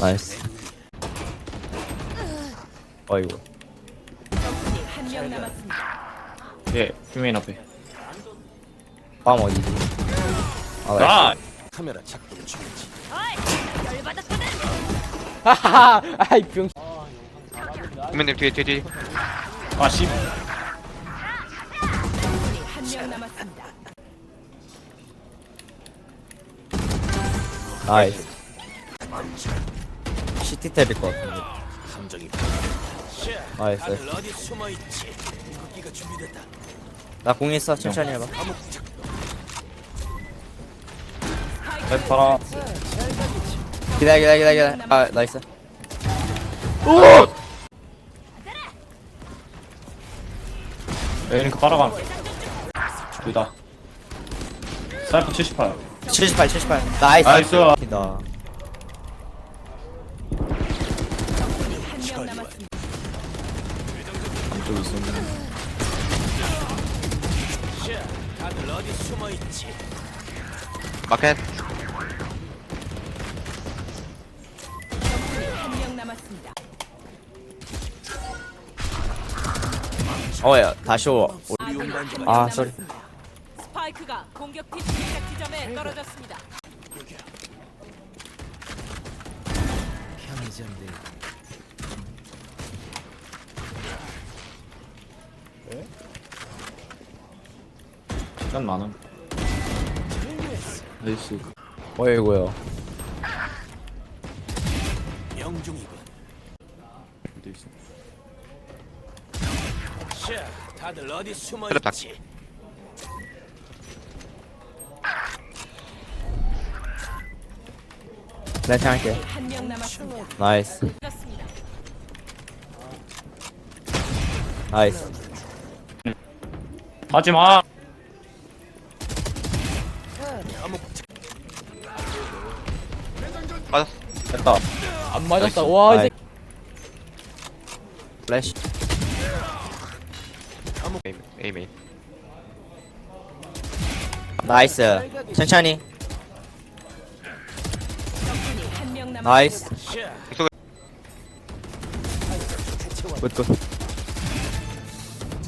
나이스 한명 남았습니다. 예, 휴메인 앞에. 밤 어디지? 아 나이스 아! 카메라 작동 중이지. 어이, 열받았거든. 하하하 아이 병 후면님 뒤에 뒤에 뒤에 아, 씨. 적군이 한명 남았습니다. 나이스 시티 탭일 것 같은데 나이스 다들 어디 숨어 있지? 거기가 준비됐다. 나공 있어 천천히 해봐 잘 봐라. 기다려 기다려 기다려 기다려 아 나이스 에링크 빨아가. 둘다. 사이퍼 78. 78 78 나이스 나이스. 나적 남았습니다. 안쪽에 있었는데. 다들 어디 숨어 있지? 마켓 적군이 한명 남았습니다. 어야 다시 오 아, 쏘리. 스파이크가 공격팀 시작 지점에 떨어졌습니다. 편의점들. 시간 많음. 나이스. 어이구요 명중이군. 어디 있어? 자, 다들 어디 숨어 그래, 박- 있지? 내가 할게 한 명 남았습니다. 나이스. 나이스 하지 마! 맞았어. 됐다. 안 맞았다. 와이 새끼 플래시. 에임 에임 에임 나이스. 천천히. 나이스. 자, 굿굿